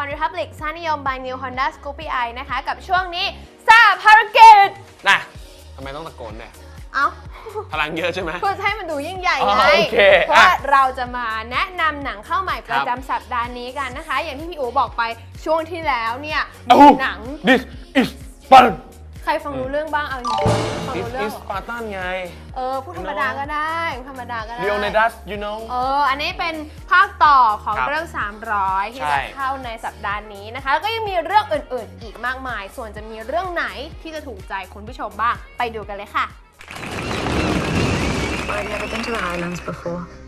รัราบยการ Refund Republic สร้างนิยม by New Honda Scoopy i นะคะ กับช่วงนี้ทราบภารกิจน่ะทำไมต้องตะโกนเนี่ย เอ้า พลังเยอะใช่ไหม เพื่อให้มันดูยิ่งใหญ่อ๋อไงโอเคเพราะว่าอะเราจะมาแนะนำหนังเข้าใหม่ประครับจำสัปดาห์นี้กันนะคะ อย่างที่พี่อูบอกไปช่วงที่แล้วเนี่ยเอ้ามีหนัง This is Spartan ใค รฟังรู้เรื่องบ้างเอาจริงๆฟัง This รู้เรื่อง is เหรอ Spartan ไง เออพูดธรรมดาก็ได้พูดธรรมดาก็ได้ Leonidas you know เออ อันนี้เป็นภาคต่อของครับเรื่อง 300 ที่ใช่ จะเข้าในสัปดาห์นี้นะคะ แล้วก็ยังมีเรื่องอื่นๆ อีกมากมาย ส่วนจะมีเรื่องไหนที่จะถูกใจคุณผู้ชมบ้าง ไปดูกันเลยค่ะ I've never been to the Highlands before.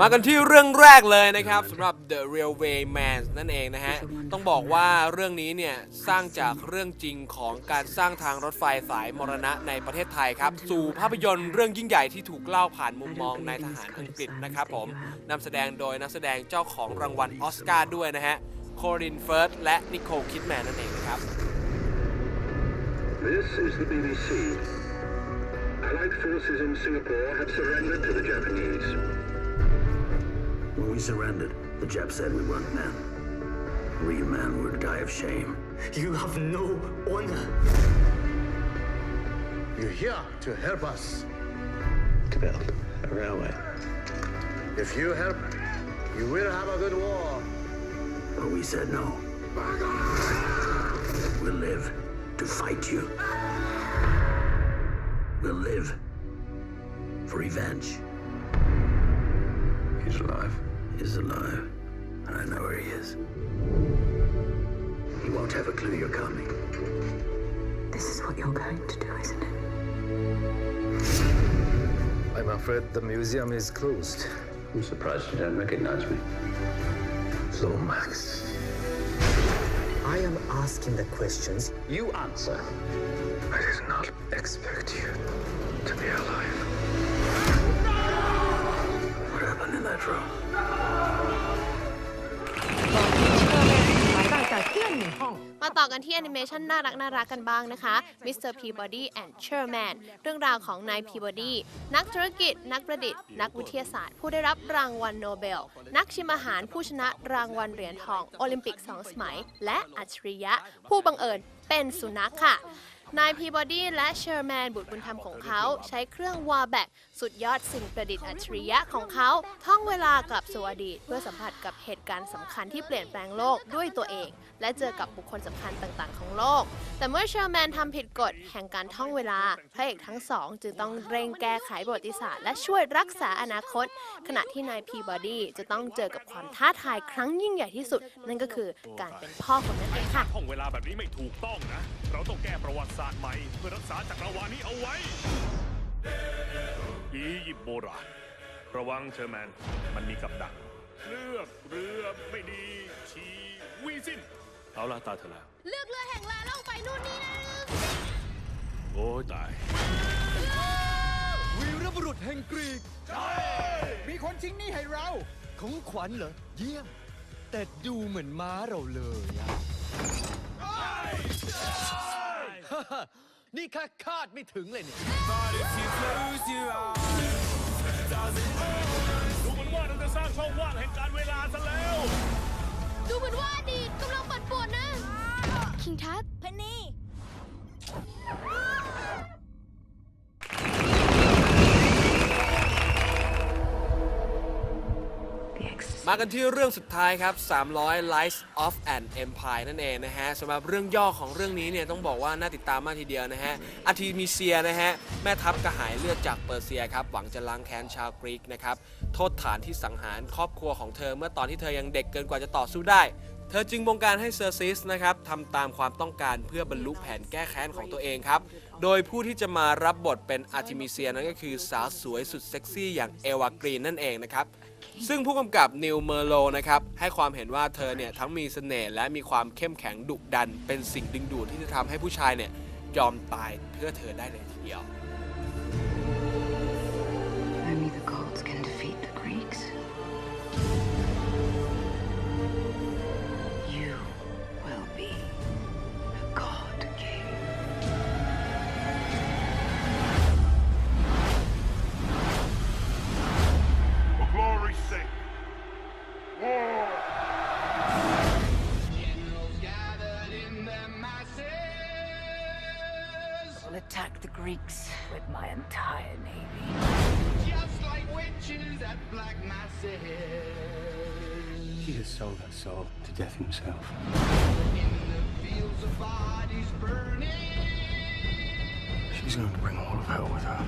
มากันที่เรื่องแรกเลยนะครับสำหรับ The Railway Man นั่นเองนะฮะ ต้องบอกว่าเรื่องนี้เนี่ย สร้างจากเรื่องจริงของการสร้างทางรถไฟสายมรณะในประเทศไทยครับ สู่ภาพยนตร์เรื่องยิ่งใหญ่ที่ถูกเล่าผ่านมุมมองนายทหารอังกฤษนะครับผมนำแสดงโดยนักแสดงเจ้าของรางวัลออสการ์ด้วยนะฮะโครินเฟิร์สและนิโคลคิดแมนนั่นเองนะครับ This is the BBC. Allied forces in Singapore have surrendered to the Japanese. When we surrendered, the Jap said we weren't men. Real men were to die of shame. You have no honor. You're here to help us. To build a railway. If you help, you will have a good war. But we said no. We'll live to fight you. We'll live for revenge. He's alive. He's alive, and I know where he is. He won't have a clue you're coming. This is what you're going to do, isn't it? I'm afraid the museum is closed. I'm surprised you don't recognize me. Lomax. I am asking the questions. You answer. I did not expect you to be alive. Happened in that room? มาต่อกันที่แอนิเมชันน่ารักน่ารักกันบ้างนะคะ Mr. Peabody and Sherman เรื่องราวของนาย Peabody นักธุรกิจ นักประดิษฐ์ นักวิทยาศาสตร์ ผู้ได้รับรางวัลโนเบล นักชิมอาหารผู้ชนะรางวัลเหรียญทองโอลิมปิก2สมัย และอัจฉริยะ ผู้บังเอิญเป็นสุนัขค่ะ นายพีบอดี้และเชอร์แมนบุตรบุญธรรมของเขา ใช้เครื่องวาแบกสุดยอดสิ่งประดิษฐ์อัจฉริยะของเขา ท่องเวลากลับสู่อดีต เพื่อสัมผัสกับเหตุการณ์สำคัญที่เปลี่ยนแปลงโลกด้วยตัวเอง และเจอกับบุคคลสำคัญต่างๆ ของโลก แต่เมื่อเชอร์แมนทำผิดกฎแห่งการท่องเวลาพระเอกทั้งสอง จึงต้องเร่งแก้ไขประวัติศาสตร์และช่วยรักษาอนาคต ขณะที่นายพีบอดี้จะต้องเจอกับความท้าทายครั้งยิ่งใหญ่ที่สุด นั่นก็คือการเป็นพ่อคนนั่นเองค่ะท่องเวลาแบบนี้ไม่ถูกต้องนะเราต้องแก้ประวัติศาสตร์ใหม่เพื่อรักษาจักรวาลนี้เอาไว้ อียิปต์โบราณ ระวังเชอร์แมน มันมีกับดัก เลือกเรือไม่ดี ชีวีสิ้น เอาละตาเธอแล้วเลือกเรือแห่งลาล่องไปนู่นนี่นะโอ้ยตาย วีรบุรุษแห่งกรีก มีคนทิ้งหนี่ให้เรา ของขวัญเหรอ เยี่ยม แต่ดูเหมือนม้าเราเลยอะ นี่แค่คาดไม่ถึงเลยเนี่ยดูเหมือนว่าเราจะสร้างช่องว่างแห่งการเวลาซะแล้ว มากันที่เรื่องสุดท้ายครับ 300 Lights of an Empire นั่นเองนะฮะสำหรับเรื่องย่อของเรื่องนี้เนี่ยต้องบอกว่าน่าติดตามมากทีเดียวนะฮะอาทีมิเซียนะฮะแม่ทัพกระหายเลือดจากเปอร์เซียครับหวังจะล้างแค้นชาวกรีกนะครับโทษฐานที่สังหารครอบครัวของเธอเมื่อตอนที่เธอยังเด็กเกินกว่าจะต่อสู้ได้ เธอจึงบงการให้เซอร์ซิสนะครับทำตามความต้องการเพื่อบรรลุแผนแก้แค้นของตัวเองครับ โดยผู้ที่จะมารับบทเป็นอาร์ติมิเซียนั่นก็คือสาวสวยสุดเซ็กซี่อย่างเอวากรีนนั่นเองนะครับ ซึ่งผู้กำกับนิวเมอร์โลนะครับ ให้ความเห็นว่าเธอเนี่ยทั้งมีเสน่ห์และมีความเข้มแข็งดุดัน เป็นสิ่งดึงดูดที่จะทำให้ผู้ชายเนี่ยยอมตายเพื่อเธอได้เลยทีเดียว Greeks with my entire navy. Just like witches at black masses. He has sold us soul to death himself. In the fields of bodies burning. She's going to bring all of hell with her.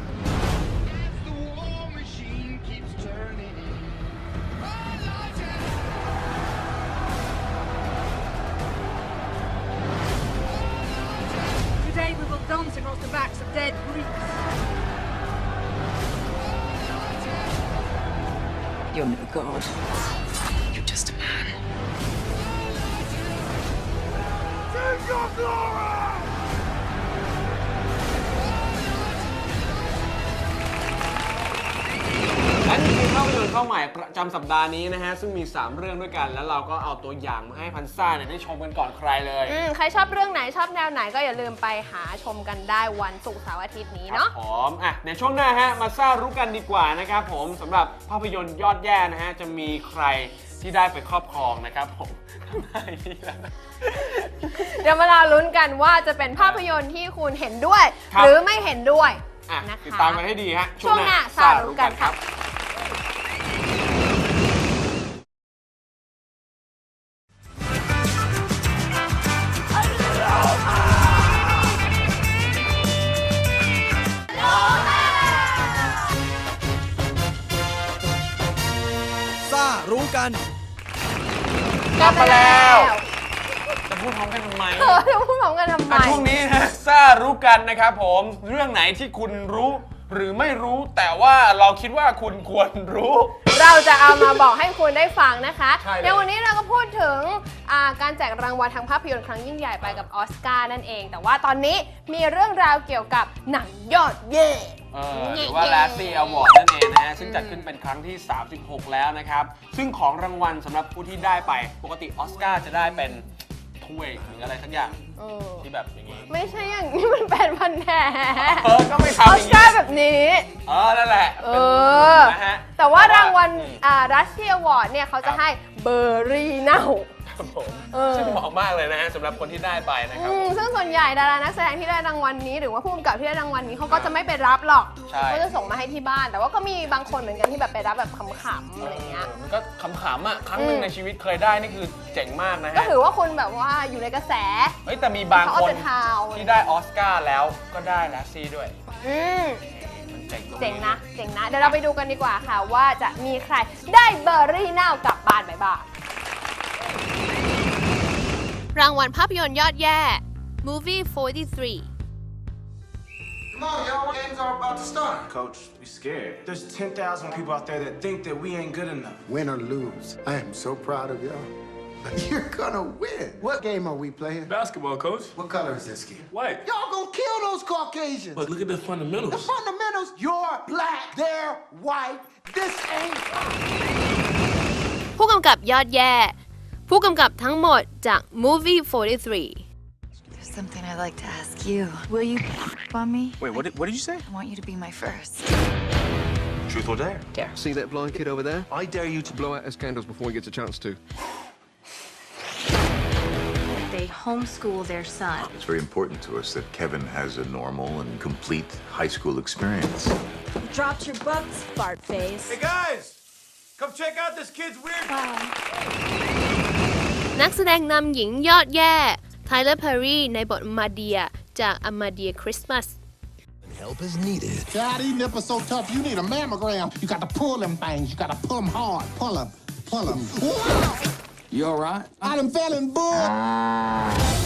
You're no god. You're just a man. Glory! าพยนตร์เข้าใหม่ประจำสัปดาห์นี้นะฮะ ซึ่งมี 3 เรื่องด้วยกัน แล้วเราก็เอาตัวอย่างมาให้พันซ่าเนี่ยได้ชมกันก่อนใครเลย อืมใครชอบเรื่องไหนชอบแนวไหนก็อย่าลืมไปหาชมกันได้วันศุกร์เสาร์อาทิตย์นี้ครับเนาะ ผมอะในช่วงหน้าฮะ มาซ่ารู้กันดีกว่านะครับผมสำหรับภาพยนตร์ยอดแย่นะฮะ จะมีใครที่ได้ไปครอบครองนะครับผมทำไมดีแล้วนะเดี๋ยวมาเราลุ้นกันว่าจะเป็นภาพยนตร์ที่คุณเห็นด้วย ครับ หรือไม่เห็นด้วยอะนะคะ ติดตามกันให้ดีฮะช่วงหน้าซ่าซ่ารู้กันครั รู้กันนะครับผมเรื่องไหนที่คุณรู้หรือไม่รู้ แต่ว่าเราคิดว่าคุณควรรู้ เราจะเอามาบอกให้คุณได้ฟังนะคะใช่เลยในวันนี้เราก็พูดถึงอ่าการแจกรางวัลทางภาพยนตร์ครั้งยิ่งใหญ่ไปกับออสการ์นั่นเอง แต่ว่าตอนนี้มีเรื่องราวเกี่ยวกับหนังยอดเย่เออหรือว่า l a z z i Award นั่นเองนะฮะซึ่งจัดขึ้นเป็นครั้งที่ 36 แล้วนะครับ ซึ่งของรางวัลสำหรับผู้ที่ได้ไปปกติออสการ์จะได้เป็น ถ้วยหรืออะไรสักอย่างเออที่แบบอย่างนี้ไม่ใช่อย่างนี้มันเป็นพันแท้เออก็ไม่อทำออสย่างการ์นี้แบบนี้ เออนั่นแหละเอเป็นอ นะฮะแต่ว่ารางวัลอืม อ่ารัสเซียอวอร์ดเนี่ยเขาจะให้เบอร์รี่เน่า ครับผมเออ ซึ่งเหมาะมากเลยนะฮะสำหรับคนที่ได้ไปนะครับ อืมซึ่งส่วนใหญ่ดารานักแสดงที่ได้รางวัลนี้ หรือว่าผู้กำกับที่ได้รางวัลนี้เขาก็จะไม่ไปรับหรอกใช่ เขาจะส่งมาให้ที่บ้าน แต่ว่าก็มีบางคนเหมือนกันที่แบบไปรับแบบขำๆอะไรเงี้ยเออมันก็ขำๆอะครั้งหนึ่งอืม ในชีวิตเคยได้นี่คือเจ๋งมากนะก็ฮะถือว่าคุณแบบว่าอยู่ในกระแส เฮ้ยแต่มีบางเขาคนเอาแต่เท้าที่ได้ออสการ์แล้วก็ได้แลสซี่ด้วย อืมมันเจ๋งตรงเจ๋งนะ เจ๋งนะ เดี๋ยวเราไปดูกันดีกว่าค่ะ ว่าจะมีใครได้เบอร์รี่เน่ากลับบ้านไปบ้าง รางวัลภาพยนตร์ยอดแย่ Movie 43 Come on, y'all. Games are about to start. Coach, we scared. There's 10,000 people out there that think that we ain't good enough. Win or lose, I am so proud of y'all. You're gonna win. What game are we playing? Basketball, coach. What color is this kid? White. Y'all gonna kill those Caucasians. But look at the The fundamentals. fundamentals, you're black, they're white. This ain't ผู้กำกับยอดแย่ ผู้กำกับทั้งหมดจาก Movie 43 There's something I'd like to ask you. Will you on me? Wait, what did, what did you say? I want you to be my first. Truth or dare? See that blind kid over there? I dare you to blow Blow out his candles before he gets a chance to. They homeschool their son. It's very important to us that Kevin has a normal and complete high school experience. Dropped your books, fart face. Hey, guys! Come check out this kid's weird. นักแสดงนำหญิงยอดแย่ไทเลอร์เพอร์รี่ในบทมาเดียจากอมาเดียคริสต์มาส help is needed. God, these nipples so tough, you need a mammogram. You got to pull them things. You got to pull them hard. Pull them. Pull them. You alright? I done fell in bull.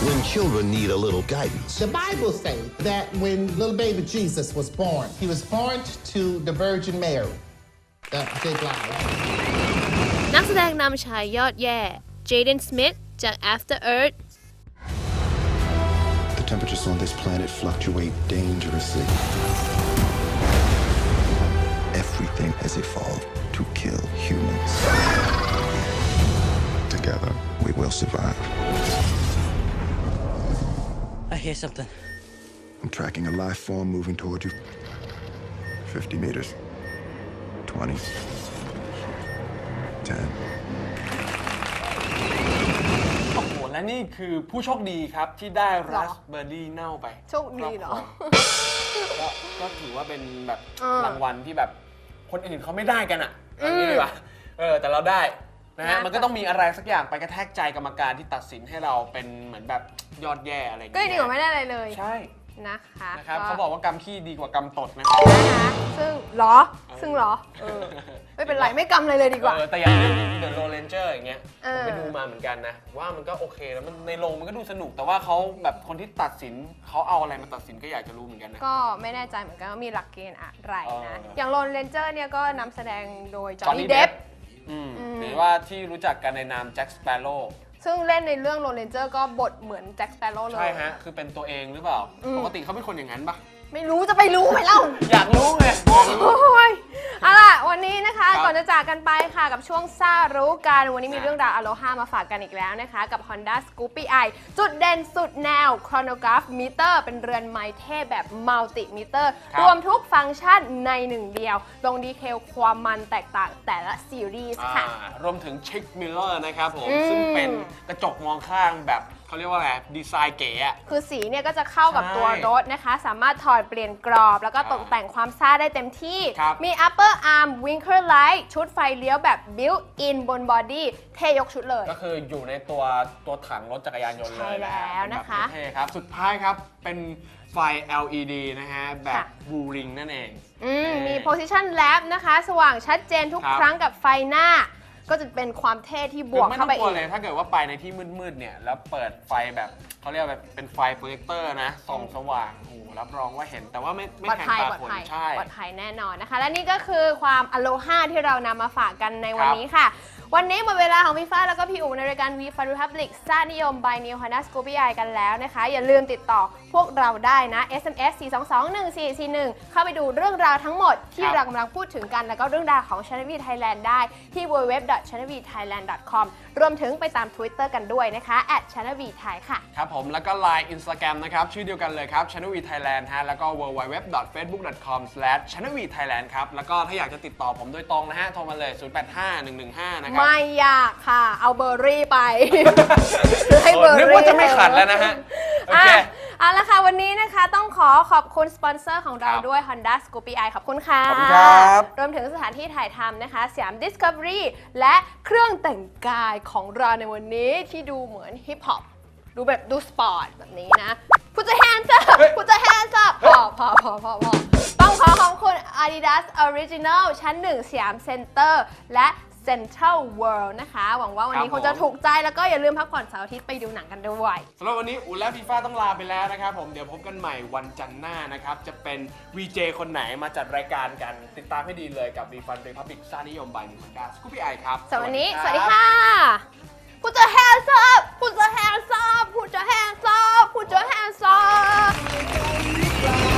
When children need a little guidance, The Bible says that when little baby Jesus was born, he was born to the Virgin Mary. That big lie. นักแสดงนำชายยอดแย่ เจเดน สมิธ จาก After Earth the temperatures on this planet fluctuate dangerously. Everything has evolved to kill humans. Together, we will survive. I hear something. I'm tracking a life form moving toward you. 50 meters. 20. 10. นี่คือผู้โชคดีครับที่ได้ราสเบอร์รี่เน่าไปโชคดีเหรอก็ก็ถือว่าเป็นแบบเออรางวัลที่แบบคนอื่นเขาไม่ได้กันอะอืมแบบนี้เลยว่ะเออแต่เราได้นะฮะนะ มันก็ต้องมีอะไรสักอย่างไปกระแทกใจกรรมการที่ตัดสินให้เราเป็นเหมือนแบบยอดแย่อะไรอย่างก็เงี้ยดีกว่าไม่ได้อะไรเลย ใช่ นะคะนะครับก็เขาบอกว่ากรรมขี้ดีกว่ากรรมตดนะครับ นะคะซึ่งเหรอ ซึ่งเหรอเออไม่เป็นไรไม่กำเลยเลยดีกว่า เออแต่อย่างเรื่อง The Low Ranger อย่างเงี้ยเอผมอ ไปดูมาเหมือนกันนะ ว่ามันก็โอเคแล้วมันในโรงมันก็ดูสนุกแต่ว่าเขาแบบคนที่ตัดสินเขาเอาอะไรมาตัดสินก็อยากจะรู้เหมือนกันนะ ก็ไม่แน่ใจเหมือนกันว่ามีหลักเกณฑ์อะไรนะ เอออย่างโรนเรนเจอร์เนี่ยก็นำแสดงโดยจอห์น Johnny นี่เดฟ Depp อืมอืม หรือว่าที่รู้จักกันในนามแจ็คสเปโร่ ซึ่งเล่นในเรื่องโรนเรนเจอร์ก็บทเหมือนแจ็คสเปโร่เลย ใช่ฮะ คือเป็นตัวเองหรือเปล่าอืมปกติเขาเป็นคนอย่างนั้นปะไม่รู้จะไปรู้ไหมเล่า จะจากกันไปค่ะกับช่วงซ่ารู้กัน วันนี้มีอะเรื่องราวอโลฮามาฝากกันอีกแล้วนะคะ กับ Honda Scoopy i จุดเด่นสุดแนว Chronograph Meter เป็นเรือนไม้เท่แบบ Multi Meter ครับรวมทุกฟังก์ชันในหนึ่งเดียว ลงดีเทลความมันแตกต่างแต่ละซีรีส์ค่ะ อ่ารวมถึงชิคมิลเลอร์นะครับผมอืมซึ่งเป็นกระจกมองข้างแบบ เขาเรียกว่าไงดีไซน์เก๋อะ คือสีเนี่ยก็จะเข้ากับใช่ตัวรถนะคะ สามารถถอดเปลี่ยนกรอบ แล้วก็ตกแต่งความซ่าได้เต็มที่ ครับ มี upper arm winker light ชุดไฟเลี้ยวแบบ built in บนบอดี้เทยกชุดเลย ก็คืออยู่ในตัวตัวถังรถจักรยานยนต์เลยใช่แล้วนะคะเป็แบบเท่ๆครับ สุดท้ายครับ เป็นไฟ LED นะฮะ แบบค่ะ บูริงนั่นเอง อืมเอ่อมี position lab นะคะ สว่างชัดเจนทุกครับ ครั้งกับไฟหน้า ก็จะเป็นความเท่ที่บคือวกไม่ต้เข้าองไปกลัวอีก เลยถ้าเกิดว่าไปในที่มืดๆเนี่ยแล้วเปิดไฟแบบเขาเรียกว่าแบบเป็นไฟโปรเจคเตอร์นะส่องสว่างโอ้โหรับรองว่าเห็นแต่ว่าไม่ไม่ปลอดแทงภัยตาปลอดคนภัยใช่ ปลอดภัยแน่นอนนะคะ และนี่ก็คือความอโลฮาที่เรานำมาฝากกันในวันครับนี้ค่ะวันนี้หมดเวลาของพี่ฟ้าแล้วก็พี่อู๋ในรายการ V for Republic ซานิยม by New Honda Scoopy i กันแล้วนะคะ อย่าลืมติดต่อพวกเราได้นะ SMS 4221441 เข้าไปดูเรื่องราวทั้งหมดที่เรากำลังพูดถึงกัน แล้วก็เรื่องราวของ c h a n n e l v Thailand ได้ที่ www.channelvthailand.com รวมถึงไปตาม Twitter กันด้วยนะคะ @channelv thai ค่ะ ครับผมแล้วก็ Line Instagram นะครับ ชื่อเดียวกันเลยครับ Channel V Thailand ฮะแล้วก็ www.facebook.com/channelv thailand ครับแล้วก็ถ้าอยากจะติดต่อผมโดยตรงนะฮะโทรมาเลย 085115นะครับไม่ยากค่ะ เอาเบอร์รี่ไป ให้เบอร์นึรี่กว่าจะไม่ขัดแล้วนะฮะโอเคอะเอาละค่ะวันนี้นะคะต้องขอขอบคุณสปอนเซอร์ของเราครับด้วย Honda Scoopy i ขอบคุณค่ะ ขอบคุณครับ รวมถึงสถานที่ถ่ายทำนะคะสยาม Discovery และเครื่องแต่งกายของเราในวันนี้ที่ดูเหมือนฮิปฮอปดูแบบดูสปอร์ตแบบนี้นะพุทธแฮนซ์พุทธแฮนซ์ พอพอพอพอพอต้องขอขอบคุณ Adidas Original ชั้น 1 สยามเซ็นเตอร์ และ Central World นะคะ หวังว่าวันนี้คครับงจะผมถูกใจแล้วก็อย่าลืมพักผ่อนเสาร์อาทิตย์ไปดูหนังกันด้วยสำหรับวันนี้อุ่นและฟีฟ่าต้องลาไปแล้วนะครับผมเดี๋ยวพบกันใหม่วันจันทร์หน้านะครับ จะเป็น VJ คนไหนมาจัดรายการกัน ติดตามให้ดีเลยกับ v f u n Republic ซ่านิยมบายนิพันดาสกูปี้ไอครับสำหรับวันนี้สรับวัสดีค่ะ Put your hands up Put your hands up Put your hands up Put your hands up ไป